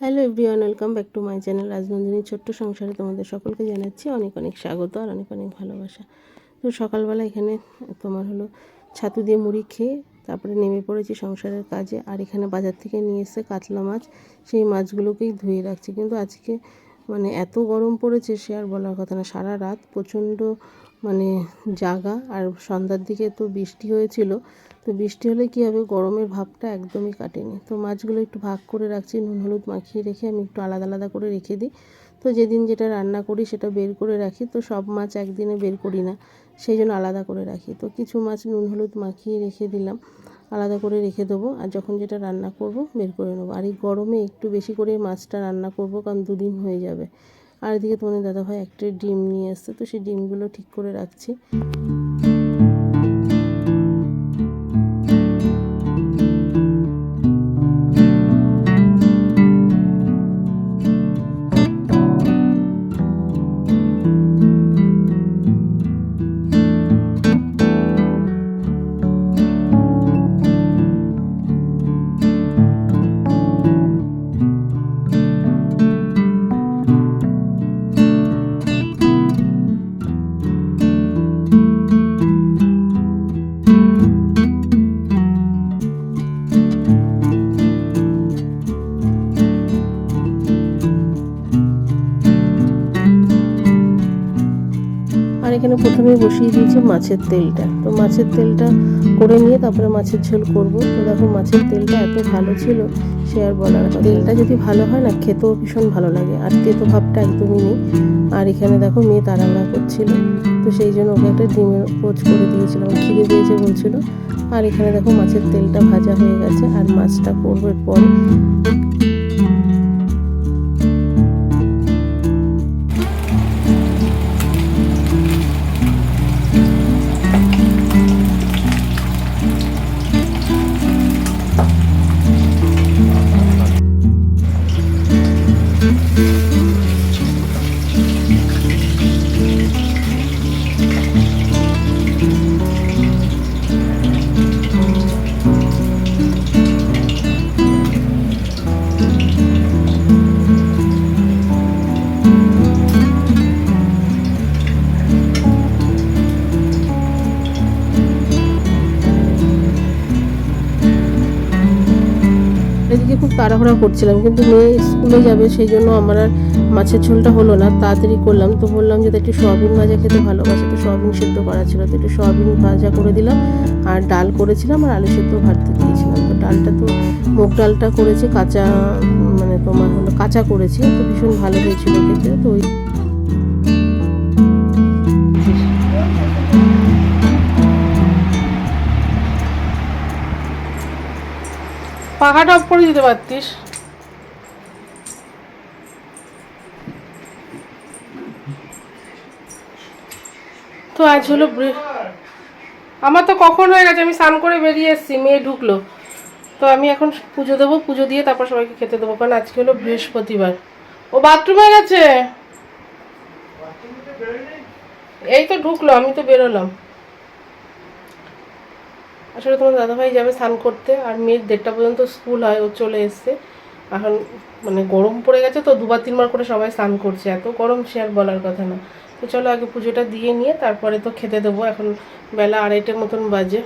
Hello everyone, welcome back to my channel রাজনন্দিনীর ছোট্ট সংসারে তোমাদের সকলকে জানাচ্ছি অনেক অনেক স্বাগত আর অনেক অনেক ভালোবাসা। তো সকালবেলা এখানে তোমার হলো ছাতু দিয়ে মুড়ি খেয়ে তারপরে নেমে পড়েছি সংসারের কাজে। আর এখানে বাজার থেকে নিয়ে এসে কাতলা মাছ, সেই মাছগুলোকেই ধুয়ে রাখছি। কিন্তু আজকে মানে এত গরম পড়েছে সে আর বলার কথা না। সারা রাত প্রচণ্ড মানে জাগা আর সন্ধ্যার দিকে তো বৃষ্টি হয়েছিল। তো বৃষ্টি হলে কী হবে? গরমের ভাবটা একদমই কাটেনি। তো মাছগুলো একটু ভাগ করে রাখছি, নুন, হলুদ মাখিয়ে রেখে আমি একটু আলাদা আলাদা করে রেখে দিই। তো যেদিন যেটা রান্না করি সেটা বের করে রাখি। তো সব মাছ একদিনে বের করি না, সেই জন্য আলাদা করে রাখি। তো কিছু মাছ নুন, হলুদ মাখিয়ে রেখে দিলাম। আলাদা করে রেখে দেবো আর যখন যেটা রান্না করব বের করে নেব। আর এই গরমে একটু বেশি করে মাছটা রান্না করব কারণ দুদিন হয়ে যাবে। আর এদিকে তোমাদের দাদাভাই একটা ডিম নিয়ে আসছে তো সেই ডিমগুলো ঠিক করে রাখছি। এখানে প্রথমে বসিয়ে দিয়েছি মাছের তেলটা। তো মাছের তেলটা করে নিয়ে তারপরে মাছের ঝোল করব। তো দেখো মাছের তেলটা এত ভালো ছিল, সে আর বলার তেলটা যদি ভালো হয় না, খেতেও ভীষণ ভালো লাগে। আর তেতো ভাবটা একদমই নেই। আর এখানে দেখো মেয়ে তাড়াহুড়া করছিল। তো সেই জন্য ওকে একটা ডিমের পোচ করে দিয়েছিলাম, খিদে দিয়েছে বলছিল। আর এখানে দেখো মাছের তেলটা ভাজা হয়ে গেছে। আর মাছটা করব এরপরে এদিকে খুব তাড়াহুড়া করছিলাম, কিন্তু মেয়ে স্কুলে যাবে সেই জন্য আমার আর মাছের ঝোলটা হলো না, তাড়াতাড়ি করলাম। তো বললাম যে একটু সয়াবিন ভাজা খেতে ভালোবাসে একটু সয়াবিন সেদ্ধ করা ছিল। তো একটু সয়াবিন ভাজা করে দিলাম, আর ডাল করেছিলাম, আর আলু সেদ্ধ ভাজতে দিয়েছিলাম। তো ডালটা তো, মুগ ডালটা করেছি, কাঁচা মানে তোমার হলো কাঁচা করেছি, তো ভীষণ ভালো হয়েছিল খেতে। তো ওই পাখাটা অফ করে দিতে পারতিস। তো আজ হলো আমার তো কখন হয়ে গেছে, আমি স্নান করে বেরিয়ে এসেছি, মেয়ে ঢুকলো। তো আমি এখন পুজো দেবো, পুজো দিয়ে তারপর সবাইকে খেতে দেবো, কারণ আজকে হলো বৃহস্পতিবার। ও বাথরুমে গেছে? এই তো ঢুকলো, আমি তো বেরোলাম। আসলে তোমার দাদাভাই যাবে স্নান করতে, আর মেয়ের দেড়টা পর্যন্ত স্কুল হয়, ও চলে এসছে। এখন মানে গরম পড়ে গেছে তো, দুবার তিনবার করে সবাই স্নান করছে। এত গরম, সে আর বলার কথা না। তো চলো আগে পুজোটা দিয়ে নিয়ে, তারপরে তো খেতে দেবো। এখন বেলা আড়াইটের মতন বাজে।